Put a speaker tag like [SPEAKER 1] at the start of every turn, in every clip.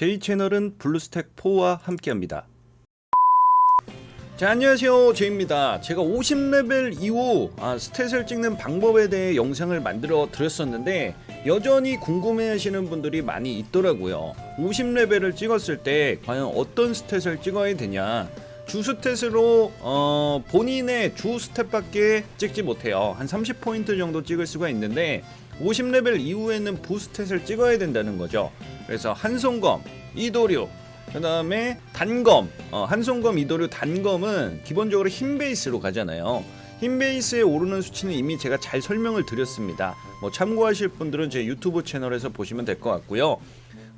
[SPEAKER 1] 저희 채널은 블루스택 4와 함께합니다. 자 안녕하세요. 제입니다. 제가 50레벨 이후 아, 스탯을 찍는 방법에 대해 영상을 만들어 드렸었는데 여전히 궁금해 하시는 분들이 많이 있더라고요. 50레벨을 찍었을 때 과연 어떤 스탯을 찍어야 되냐 주 스탯으로 어, 본인의 주 스탯밖에 찍지 못해요. 한 30포인트 정도 찍을 수가 있는데 50레벨 이후에는 부스탯을 찍어야 된다는 거죠. 그래서 한손검 이도류 그 다음에 단검. 어, 한손검 이도류 단검은 기본적으로 흰 베이스로 가잖아요. 흰 베이스에 오르는 수치는 이미 제가 잘 설명을 드렸습니다. 뭐 참고하실 분들은 제 유튜브 채널에서 보시면 될 것 같고요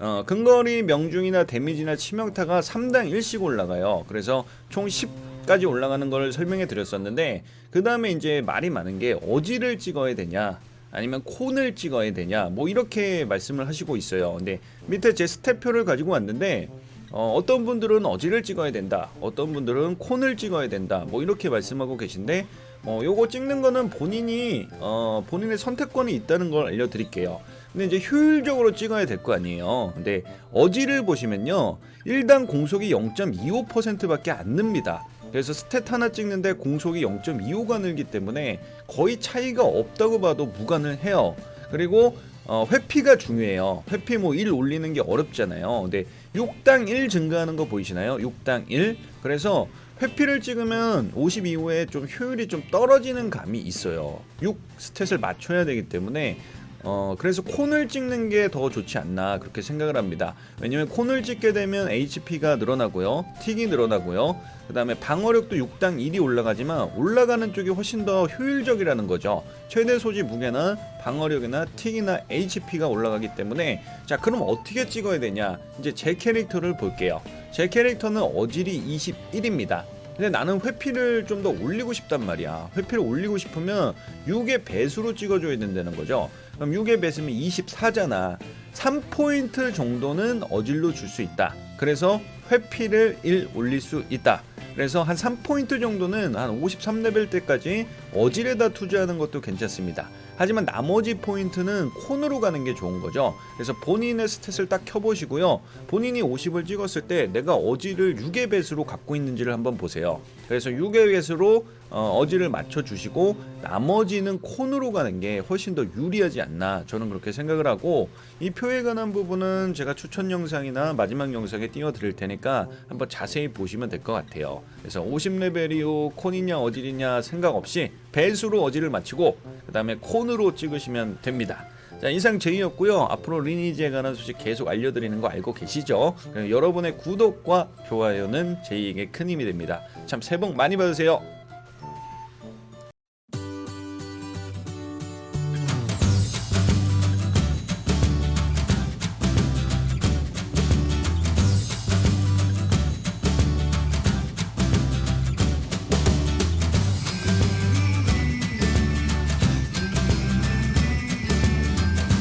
[SPEAKER 1] 어, 근거리 명중이나 데미지나 치명타가 3당 1씩 올라가요. 그래서 총 10까지 올라가는 걸 설명해 드렸었는데 그 다음에 이제 말이 많은 게 어지를 찍어야 되냐 아니면 콘을 찍어야 되냐 뭐 이렇게 말씀을 하시고 있어요. 근데 밑에 제 스텝표를 가지고 왔는데 어, 어떤 분들은 어지를 찍어야 된다. 어떤 분들은 콘을 찍어야 된다. 뭐 이렇게 말씀하고 계신데 어, 요거 찍는 거는 본인이 어, 본인의 선택권이 있다는 걸 알려드릴게요. 근데 이제 효율적으로 찍어야 될 거 아니에요. 근데 어지를 보시면요 일단 공속이 0.25%밖에 안 늡니다. 그래서 스탯 하나 찍는데 공속이 0.25가 늘기 때문에 거의 차이가 없다고 봐도 무관을 해요. 그리고 어, 회피가 중요해요. 회피 뭐 1 올리는 게 어렵잖아요. 근데 6당 1 증가하는 거 보이시나요? 6당 1. 그래서 회피를 찍으면 50 이후에 좀 효율이 좀 떨어지는 감이 있어요. 6 스탯을 맞춰야 되기 때문에 어 그래서 콘을 찍는 게 더 좋지 않나 그렇게 생각을 합니다. 왜냐면 콘을 찍게 되면 HP가 늘어나고요, 틱이 늘어나고요. 그 다음에 방어력도 6당 1이 올라가지만 올라가는 쪽이 훨씬 더 효율적이라는 거죠. 최대 소지 무게나 방어력이나 틱이나 HP가 올라가기 때문에 자 그럼 어떻게 찍어야 되냐? 이제 제 캐릭터를 볼게요. 제 캐릭터는 어질이 21입니다. 근데 나는 회피를 좀 더 올리고 싶단 말이야. 회피를 올리고 싶으면 6의 배수로 찍어줘야 된다는 거죠. 그럼 6의 배수면 24잖아. 3포인트 정도는 어질로 줄수 있다. 그래서 회피를 1 올릴 수 있다. 그래서 한 3포인트 정도는 한 53레벨 때까지 어질에다 투자하는 것도 괜찮습니다. 하지만 나머지 포인트는 콘으로 가는 게 좋은 거죠. 그래서 본인의 스탯을 딱 켜보시고요. 본인이 50을 찍었을 때 내가 어질을 6의 배수로 갖고 있는지를 한번 보세요. 그래서 6의 배수로 어, 어질을 맞춰주시고 나머지는 콘으로 가는 게 훨씬 더 유리하지 않나 저는 그렇게 생각을 하고 이 표에 관한 부분은 제가 추천 영상이나 마지막 영상에 띄워드릴 테니까 한번 자세히 보시면 될 것 같아요. 그래서 50레벨이요 콘이냐 어질이냐 생각 없이 배수로 어질을 맞추고 그 다음에 콘으로 찍으시면 됩니다. 자 이상 제이였고요. 앞으로 리니지에 관한 소식 계속 알려드리는 거 알고 계시죠? 여러분의 구독과 좋아요는 제이에게 큰 힘이 됩니다. 참 새해 복 많이 받으세요.